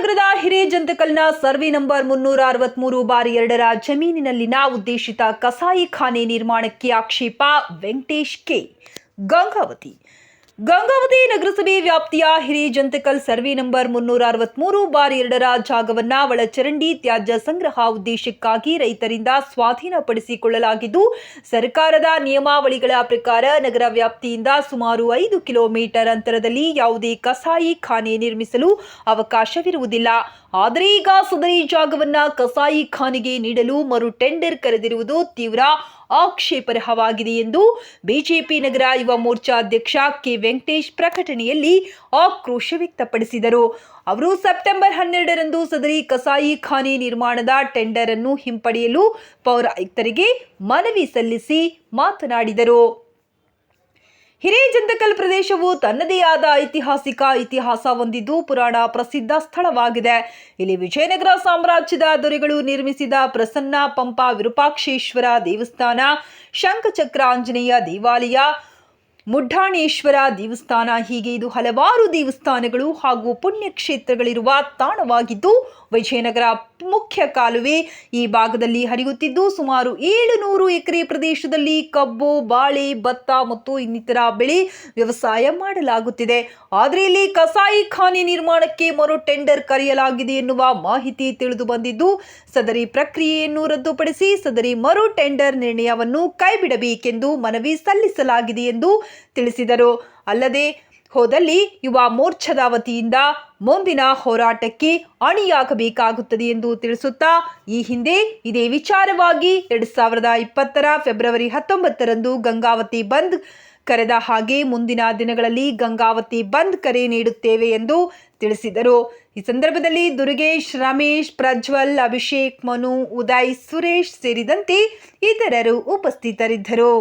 ಹಿರೇಜಂತಕಲ್ನ survey number ಮುನ್ನೂರ ಅರವತ್ಮೂರು ಬಾರಿ ಎರಡರ ಜಮೀನಿನಲ್ಲಿನ ಉದ್ದೇಶಿತ ಕಸಾಯಿಖಾನೆ ನಿರ್ಮಾಣಕ್ಕೆ ಆಕ್ಷೇಪ ವೆಂಕಟೇಶ್ ಕೆ. ಗಂಗಾವತಿ ಗಂಗಾವತಿ ನಗರಸಭೆ ವ್ಯಾಪ್ತಿಯ ಹಿರಿಜಂತಕಲ್ ಸರ್ವೆ ನಂಬರ್ ಮುನ್ನೂರ ಅರವತ್ಮೂರು ಬಾರ್ ಎರಡರ ಜಾಗವನ್ನ ಒಳಚರಂಡಿ ತ್ಯಾಜ್ಯ ಸಂಗ್ರಹ ಉದ್ದೇಶಕ್ಕಾಗಿ ರೈತರಿಂದ ಸ್ವಾಧೀನಪಡಿಸಿಕೊಳ್ಳಲಾಗಿದ್ದು, ಸರ್ಕಾರದ ನಿಯಮಾವಳಿಗಳ ಪ್ರಕಾರ ನಗರ ವ್ಯಾಪ್ತಿಯಿಂದ ಸುಮಾರು ಐದು ಕಿಲೋಮೀಟರ್ ಅಂತರದಲ್ಲಿ ಯಾವುದೇ ಕಸಾಯಿ ಖಾನೆ ನಿರ್ಮಿಸಲು ಅವಕಾಶವಿರುವುದಿಲ್ಲ. ಆದರೆ ಈಗ ಸದರಿ ಜಾಗವನ್ನ ಕಸಾಯಿ ಖಾನಿಗೆ ನೀಡಲು ಮರು ಟೆಂಡರ್ ಕರೆದಿರುವುದು ತೀವ್ರ ಆಕ್ಷೇಪರ್ಹವಾಗಿದೆ ಎಂದು ಬಿಜೆಪಿ ನಗರ ಯುವ ಮೋರ್ಚಾ ಅಧ್ಯಕ್ಷ ಕೆ ವೆಂಕಟೇಶ್ ಪ್ರಕಟಣೆಯಲ್ಲಿ ಆಕ್ರೋಶ ವ್ಯಕ್ತಪಡಿಸಿದರು. ಅವರು ಸೆಪ್ಟೆಂಬರ್ ಹನ್ನೆರಡರಂದು ಸದರಿ ಕಸಾಯಿ ಖಾನೆ ನಿರ್ಮಾಣದ ಟೆಂಡರ್ ಅನ್ನು ಹಿಂಪಡೆಯಲು ಪೌರಾಯುಕ್ತರಿಗೆ ಮನವಿ ಸಲ್ಲಿಸಿ ಮಾತನಾಡಿದರು. ಹಿರೇಜಂತಕಲ್ ಪ್ರದೇಶವು ತನ್ನದೇ ಆದ ಐತಿಹಾಸಿಕ ಇತಿಹಾಸ ಹೊಂದಿದ್ದು ಪುರಾಣ ಪ್ರಸಿದ್ಧ ಸ್ಥಳವಾಗಿದೆ. ಇಲ್ಲಿ ವಿಜಯನಗರ ಸಾಮ್ರಾಜ್ಯದ ದೊರೆಗಳು ನಿರ್ಮಿಸಿದ ಪ್ರಸನ್ನ ಪಂಪ ವಿರೂಪಾಕ್ಷೇಶ್ವರ ದೇವಸ್ಥಾನ, ಶಂಖಚಕ್ರ ಆಂಜನೇಯ ದೇವಾಲಯ, ಮುಡ್ಡಾಣೇಶ್ವರ ದೇವಸ್ಥಾನ, ಹೀಗೆ ಇದು ಹಲವಾರು ದೇವಸ್ಥಾನಗಳು ಹಾಗೂ ಪುಣ್ಯಕ್ಷೇತ್ರಗಳಿರುವ ತಾಣವಾಗಿದ್ದು, ವಿಜಯನಗರ ಮುಖ್ಯ ಕಾಲುವೆ ಈ ಭಾಗದಲ್ಲಿ ಹರಿಯುತ್ತಿದ್ದು ಸುಮಾರು ಏಳು ನೂರು ಎಕರೆ ಪ್ರದೇಶದಲ್ಲಿ ಕಬ್ಬು, ಬಾಳೆ, ಭತ್ತ ಮತ್ತು ಇನ್ನಿತರ ಬೆಳೆ ವ್ಯವಸಾಯ ಮಾಡಲಾಗುತ್ತಿದೆ. ಆದರೆ ಇಲ್ಲಿ ಕಸಾಯಿ ಖಾನೆ ನಿರ್ಮಾಣಕ್ಕೆ ಮರು ಟೆಂಡರ್ ಕರೆಯಲಾಗಿದೆ ಎನ್ನುವ ಮಾಹಿತಿ ತಿಳಿದು ಬಂದಿದ್ದು, ಸದರಿ ಪ್ರಕ್ರಿಯೆಯನ್ನು ರದ್ದುಪಡಿಸಿ ಸದರಿ ಮರು ಟೆಂಡರ್ ನಿರ್ಣಯವನ್ನು ಕೈಬಿಡಬೇಕೆಂದು ಮನವಿ ಸಲ್ಲಿಸಲಾಗಿದೆ ಎಂದು ತಿಳಿಸಿದರು. ಅಲ್ಲದೆ ಹೋದಲ್ಲಿ ಯುವ ಮೋರ್ಚಾದ ವತಿಯಿಂದ ಮುಂದಿನ ಹೋರಾಟಕ್ಕೆ ಅಣಿಯಾಗಬೇಕಾಗುತ್ತದೆ ಎಂದು ತಿಳಿಸುತ್ತಾ ಈ ಹಿಂದೆ ಇದೇ ವಿಚಾರವಾಗಿ ಎರಡು ಸಾವಿರದ ಇಪ್ಪತ್ತರ ಫೆಬ್ರವರಿ ಹತ್ತೊಂಬತ್ತರಂದು ಗಂಗಾವತಿ ಬಂದ್ ಕರೆದ ಹಾಗೆ ಮುಂದಿನ ದಿನಗಳಲ್ಲಿ ಗಂಗಾವತಿ ಬಂದ್ ಕರೆ ನೀಡುತ್ತೇವೆ ಎಂದು ತಿಳಿಸಿದರು. ಈ ಸಂದರ್ಭದಲ್ಲಿ ದುರ್ಗೇಶ್, ರಮೇಶ್, ಪ್ರಜ್ವಲ್, ಅಭಿಷೇಕ್, ಮನು, ಉದಯ್, ಸುರೇಶ್ ಸೇರಿದಂತೆ ಇತರರು ಉಪಸ್ಥಿತರಿದ್ದರು.